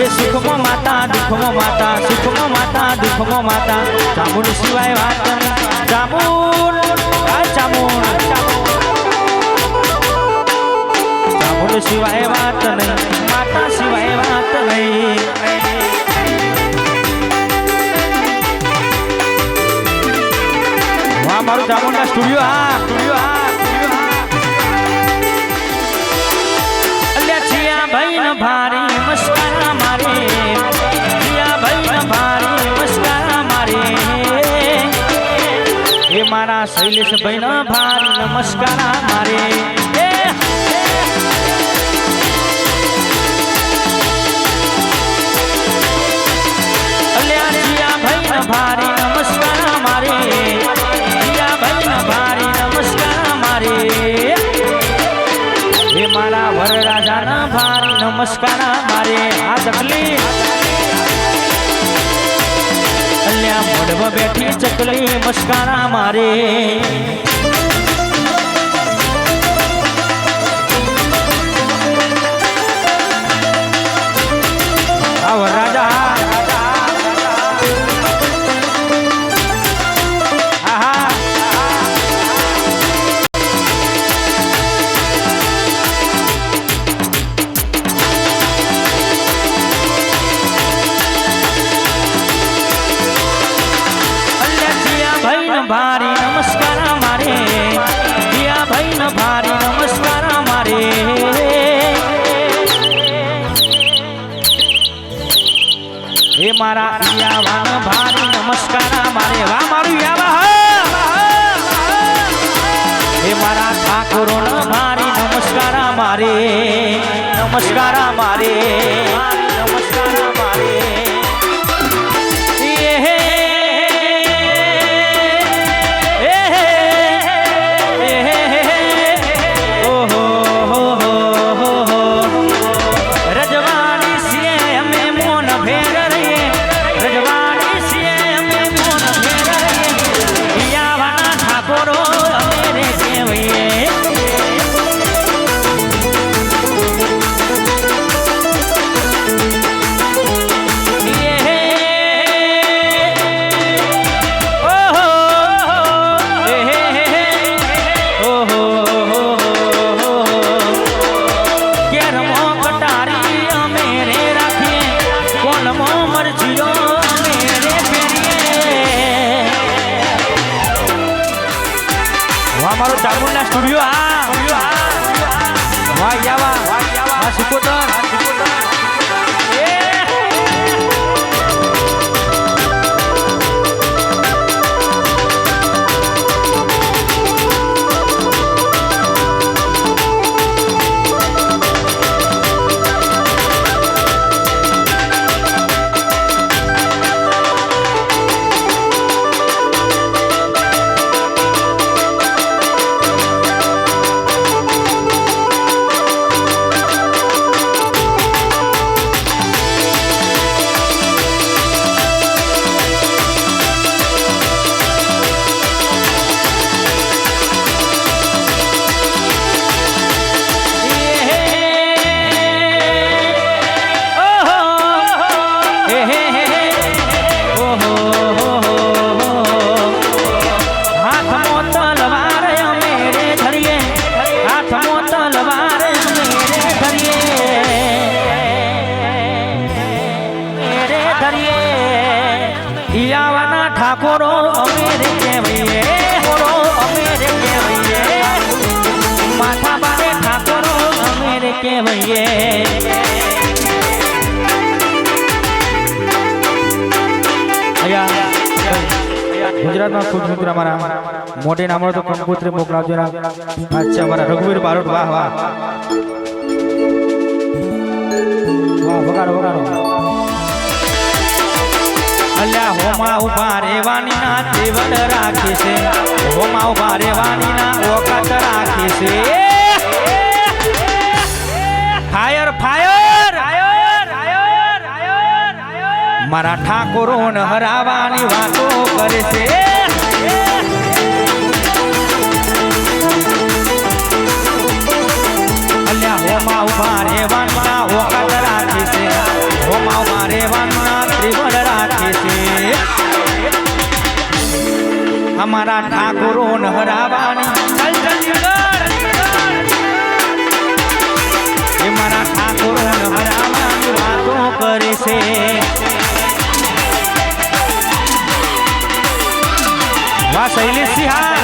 એ સુખમાં માતા, દુઃખમાં માતા, સુખમાં માતા, દુઃખમાં માતા. ચામુંડ સિવાય વાત ચામુંડ, આ ચામુંડ. ચામુંડ સિવાય વાત નહીં, માતા સિવાય વાત નહીં. મારું ચામુંડા સ્ટુડિયો, હા સ્ટુડિયો, હા. મારા શૈલેષ ભાઈ ન ભારી નમસ્કારા મારે ભારી નમસ્કાર મારે ભાઈ ભારી નમસ્કાર મારે હે મારા વરરાજા ન ભારી નમસ્કાર મારે આ ચકલી મોઢવ બેઠી ચકલી મસ્કારા મારે. આ મારા યાવાન ભારી નમસ્કાર, મારે વા મારું યાવા હે મારા ઠાકોરો ભારી નમસ્કાર, મારે નમસ્કાર, મારે. ઠાકોરો અમે રે કહેવાઈએ ઠાકોરો અમે રે કહેવાઈએ માથા બારે ઠાકોરો અમે રે કહેવાઈએ ગુજરાતમાં ખૂબ મિત્ર અમારા મોટે નામ તો કંકોત્રી મોકલાવજો ના અચ્છા અમારા રઘુવીર બારોટ વાહ વાહ વાહ વગાડો વગાડો મારા હોમા ઊભા રેવાની ના જીવન રાખી છે. હોમા ઊભા રેવાની ના ઓકાત રાખી છે. ફાયર ફાયર મારા ઠાકોરો હરાવાની વાતો કરે છે. મારા ઠાકોરો હરાવાની એ મારા ઠાકોરો હરાવાની વાતો કરે છે. વાહ શૈલેષ સિંહા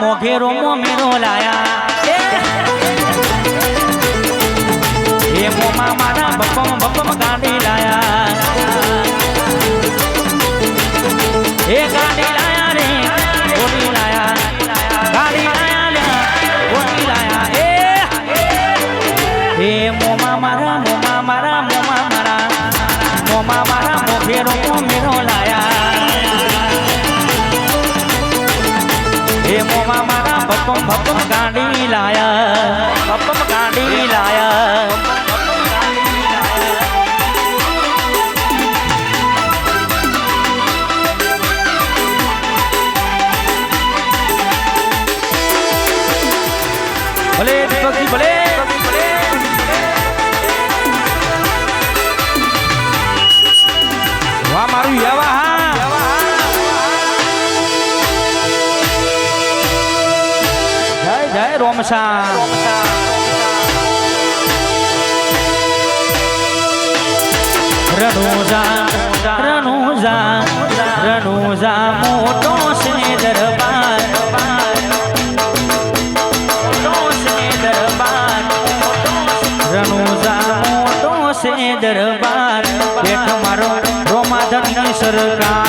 મોઘેરો મોમેરો લાયા. એ મોમા મારા બપમ બપમ ગાંડી લાયા. ભક્ત ગાડી લાયા. રોમ શામ રણુજા રણુજા રણુજા મોટો છે દરબાર રણુજા મોટો છે દરબાર બેઠો મારો રોમાધનની સરકાર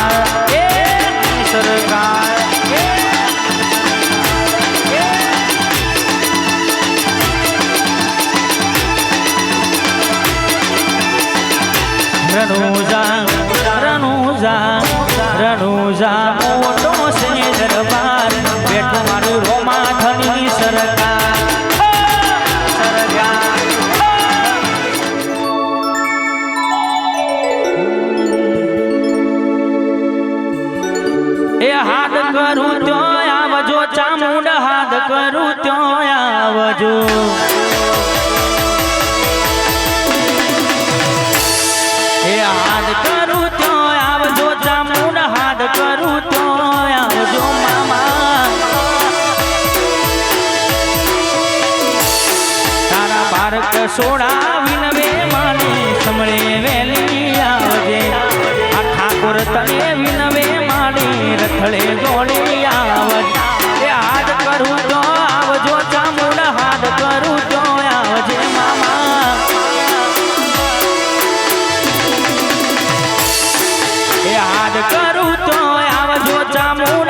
યાદ કરું તો આવજો ચામુંડા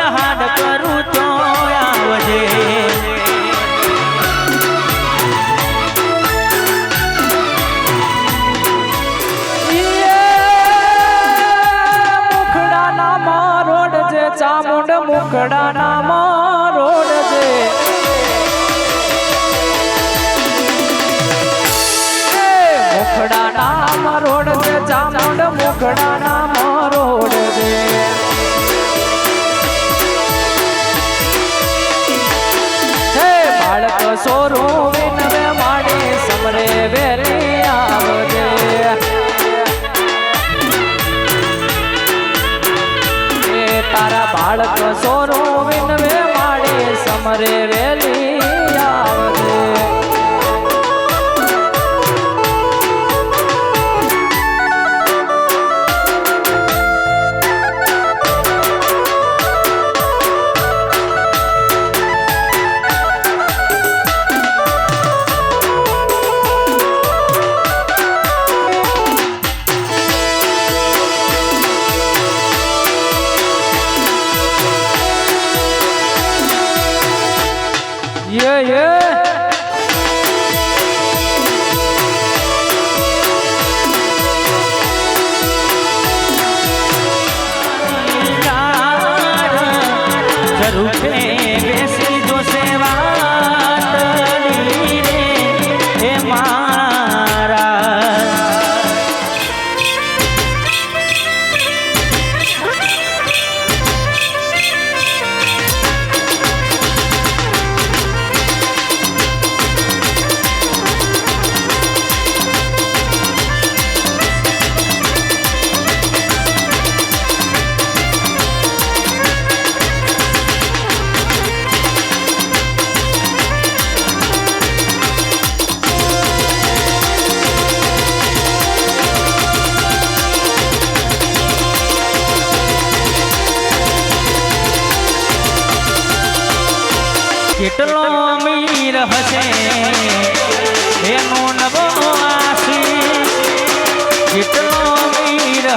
બાળક સોરો વિનવે માડે સમરે વેલી.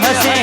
हंसे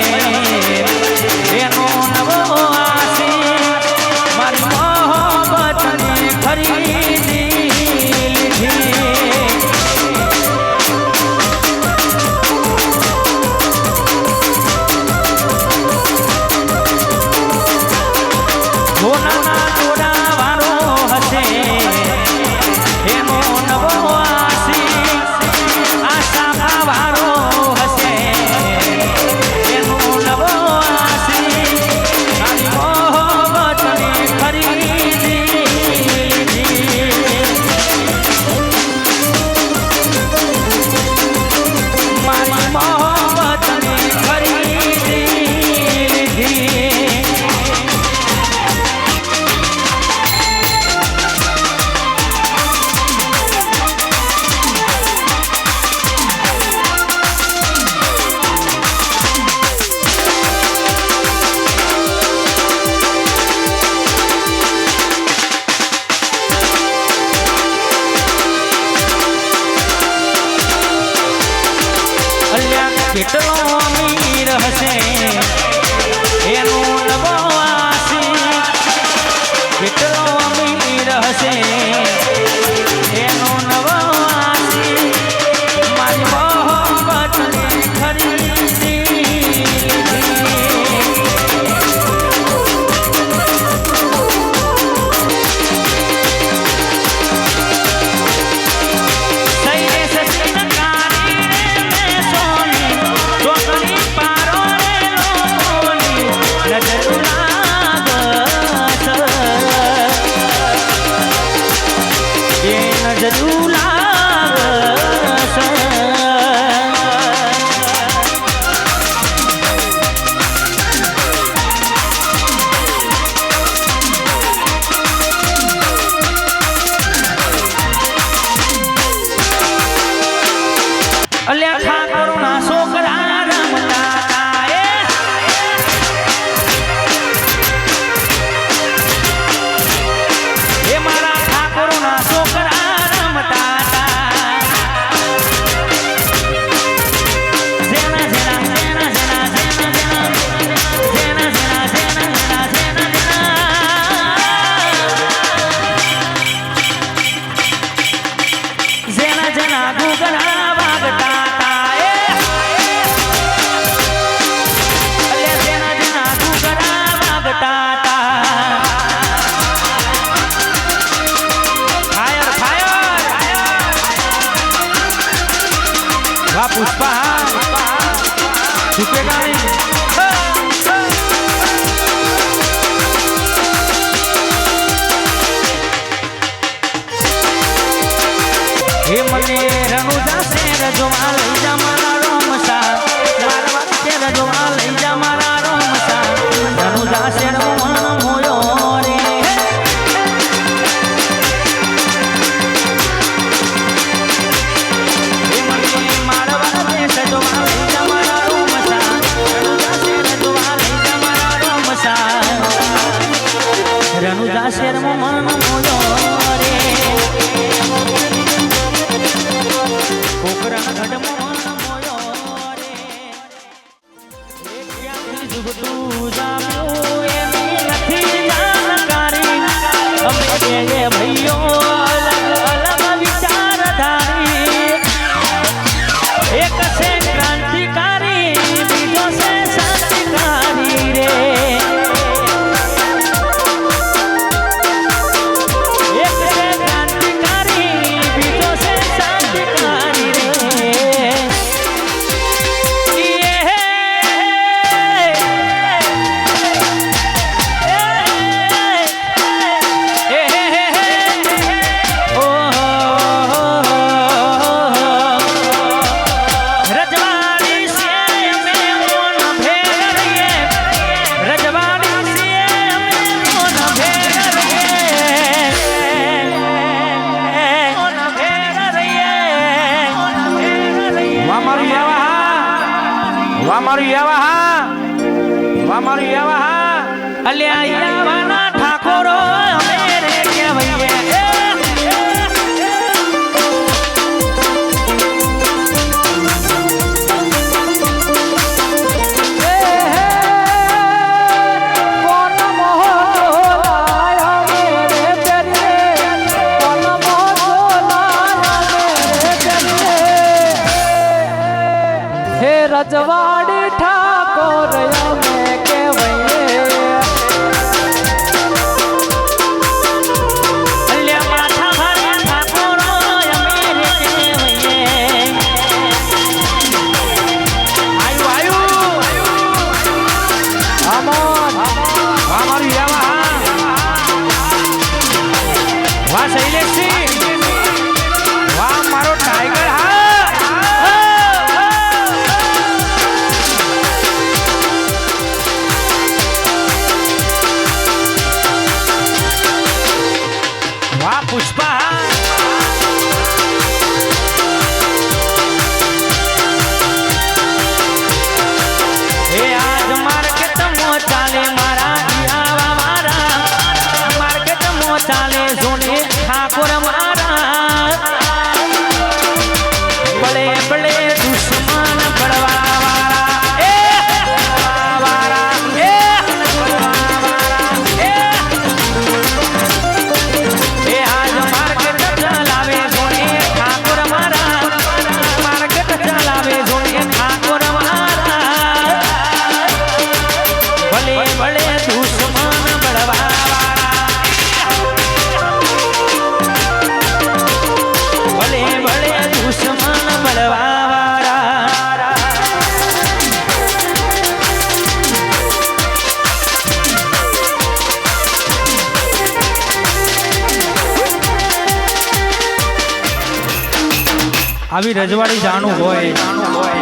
એવી રજવાડી જાણું હોય.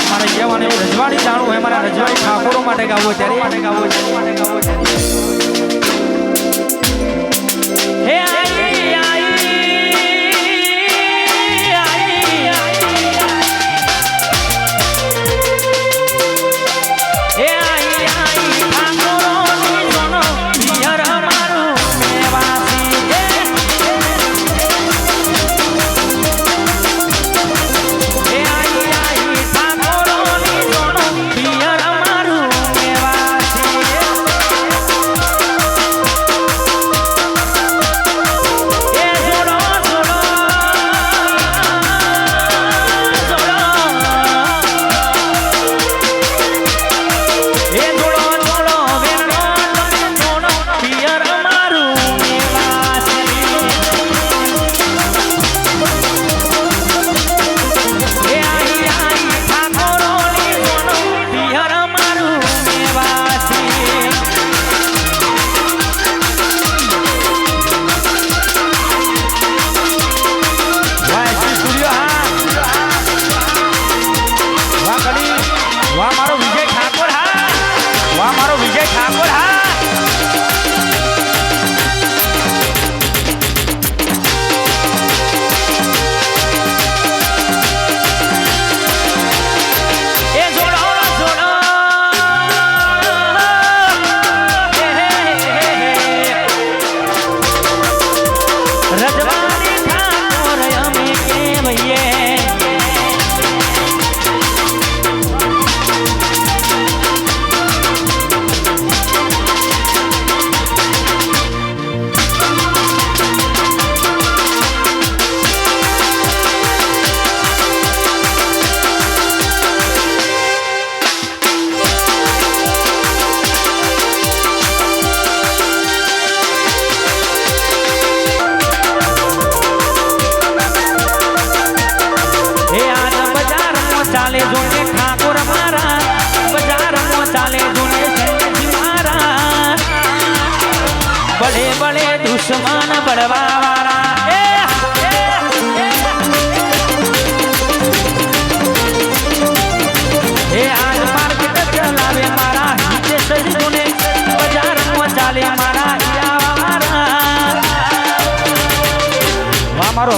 મારે કહેવાનું એવું, રજવાડી જાણું હોય, મારા રજવાડી ઠાકોરો માટે ગાવું ત્યારે. ગાવું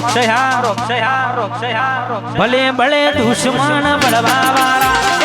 સહારો સહારો સહારો ભલે ભલે દુશ્મન બળવા વાળા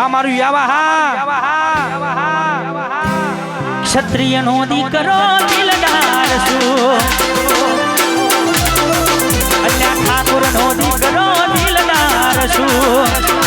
વા મારું યાવા હા ક્ષત્રિય નો દીકરો દિલદાર છું. અલ્યા ઠાકુર નો દીકરો દિલદાર છું.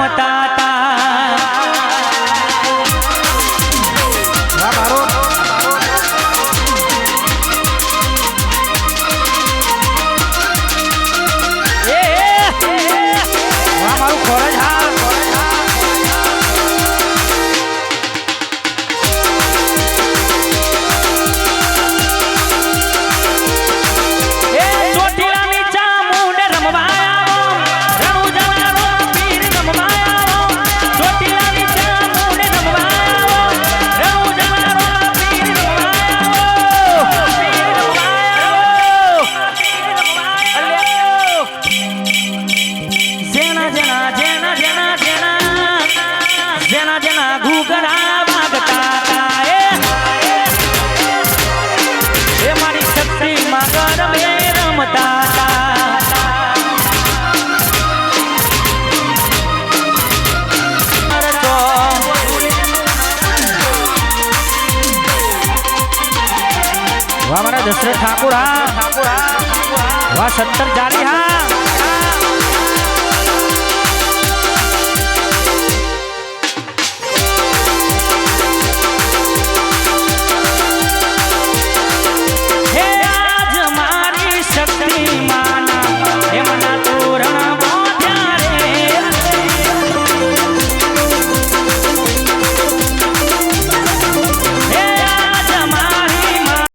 মমতা ઠાકોરા ઠાકોરા વાહ સત્તર જારી હા